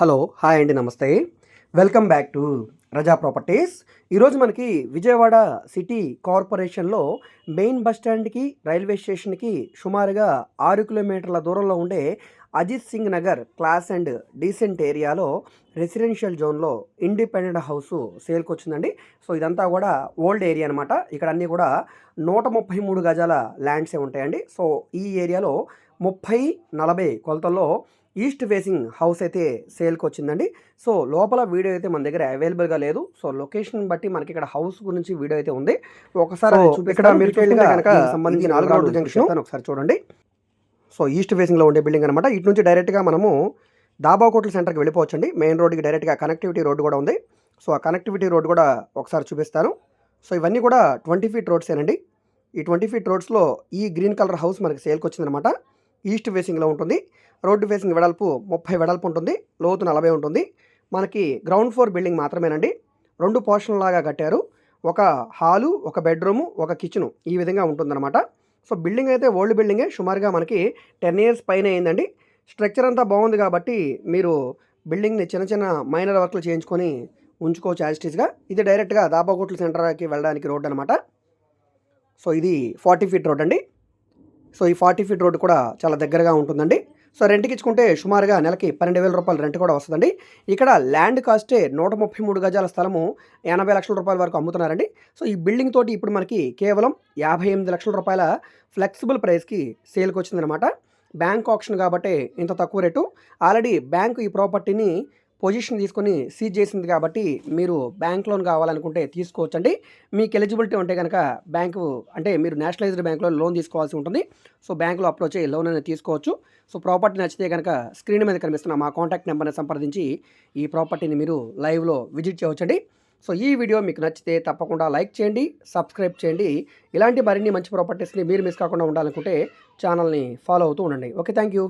Hello hi అండి namaste. Welcome back to Raza properties. ఈరోజు మనకి విజయవాడ సిటీ కార్పొరేషన్లో మెయిన్ బస్ స్టాండ్కి రైల్వే స్టేషన్కి సుమారుగా ఆరు కిలోమీటర్ల దూరంలో ఉండే Ajit Singh Nagar class and decent ఏరియాలో రెసిడెన్షియల్ జోన్లో ఇండిపెండెంట్ హౌస్ సేల్కి వచ్చిందండి సో ఇదంతా కూడా ఓల్డ్ ఏరియా అనమాట ఇక్కడ అన్నీ కూడా నూట ముప్పై మూడు గజాల ల్యాండ్సే ఉంటాయండి. సో ఈ ఏరియాలో ముప్పై నలభై కొలతల్లో ఈస్ట్ ఫేసింగ్ హౌస్ అయితే సేల్కి వచ్చిందండి. సో లోపల వీడియో అయితే మన దగ్గర అవైలబుల్గా లేదు. సో లొకేషన్ బట్టి మనకి ఇక్కడ హౌస్ గురించి వీడియో అయితే ఉంది. ఒకసారి. ఇక్కడ మీరు కనుక సంబంధించి నాలుగు జంక్షన్. ఒకసారి చూడండి. సో ఈస్ట్ ఫేసింగ్లో ఉండే బిల్డింగ్ అనమాట ఇటు నుంచి డైరెక్ట్గా మనము దాబాకోట్ల సెంటర్కి వెళ్ళిపోవచ్చండి. మెయిన్ రోడ్డుకి డైరెక్ట్గా కనెక్టివిటీ రోడ్డు కూడా ఉంది. సో ఆ కనెక్టివిటీ రోడ్డు కూడా ఒకసారి చూపిస్తాను. సో ఇవన్నీ కూడా ట్వంటీ ఫీట్ రోడ్సేనండి. ఈ ట్వంటీ ఫీట్ రోడ్స్లో ఈ గ్రీన్ కలర్ హౌస్ మనకి సేల్కి వచ్చిందనమాట ఈస్ట్ ఫేసింగ్లో ఉంటుంది. రోడ్డు ఫేసింగ్ వెడల్పు ముప్పై వెడల్పు ఉంటుంది. లోతు నలభై ఉంటుంది. మనకి గ్రౌండ్ ఫ్లోర్ బిల్డింగ్ మాత్రమేనండి. రెండు పోర్షన్ లాగా కట్టారు. ఒక హాలు ఒక బెడ్రూము ఒక కిచెను ఈ విధంగా ఉంటుందన్నమాట. సో బిల్డింగ్ అయితే ఓల్డ్ బిల్డింగే. సుమారుగా మనకి టెన్ ఇయర్స్ పైన అయిందండి. స్ట్రక్చర్ అంతా బాగుంది కాబట్టి మీరు బిల్డింగ్ని చిన్న చిన్న మైనర్ వర్క్లు చేయించుకొని ఉంచుకోవచ్చు యాజిటీస్గా ఇది డైరెక్ట్గా దాబాకోట్ల సెంటర్కి వెళ్ళడానికి రోడ్ అనమాట సో ఇది ఫార్టీ ఫీట్ రోడ్ అండి. సో ఈ ఫార్టీ ఫీట్ రోడ్ కూడా చాలా దగ్గరగా ఉంటుందండి. సో రెంట్కి ఇచ్చుకుంటే సుమారుగా నెలకి పన్నెండు వేల రూపాయలు రెంట్ కూడా వస్తుందండి. ఇక్కడ ల్యాండ్ కాస్టే నూట ముప్పై మూడు గజాల స్థలము ఎనభై లక్షల రూపాయల వరకు అమ్ముతున్నారండి. సో ఈ బిల్డింగ్ తోటి ఇప్పుడు మనకి కేవలం యాభై ఎనిమిది లక్షల రూపాయల ఫ్లెక్సిబుల్ ప్రైస్కి సేల్కి వచ్చిందనమాట బ్యాంక్ ఆప్షన్ కాబట్టి ఇంత తక్కువ రేటు. ఆల్రెడీ బ్యాంకు ఈ ప్రాపర్టీని పొజిషన్ తీసుకొని సీజ్ చేసింది కాబట్టి మీరు బ్యాంక్ లోన్ కావాలనుకుంటే తీసుకోవచ్చండి. మీకు ఎలిజిబిలిటీ ఉంటే కనుక బ్యాంకు అంటే మీరు నేషనలైజ్డ్ బ్యాంక్లో లోన్ తీసుకోవాల్సి ఉంటుంది. సో బ్యాంకులో అప్రోచ్ అయ్యి లోన్ అనేది తీసుకోవచ్చు. సో ప్రాపర్టీ నచ్చితే కనుక స్క్రీన్ మీద కనిపిస్తున్న మా కాంటాక్ట్ నెంబర్ని సంప్రదించి ఈ ప్రాపర్టీని మీరు లైవ్లో విజిట్ చేయవచ్చండి. సో ఈ వీడియో మీకు నచ్చితే తప్పకుండా లైక్ చేయండి సబ్స్క్రైబ్ చేయండి. ఇలాంటి మరిన్ని మంచి ప్రాపర్టీస్ని మీరు మిస్ కాకుండా ఉండాలనుకుంటే ఛానల్ని ఫాలో అవుతూ ఉండండి. Okay thank you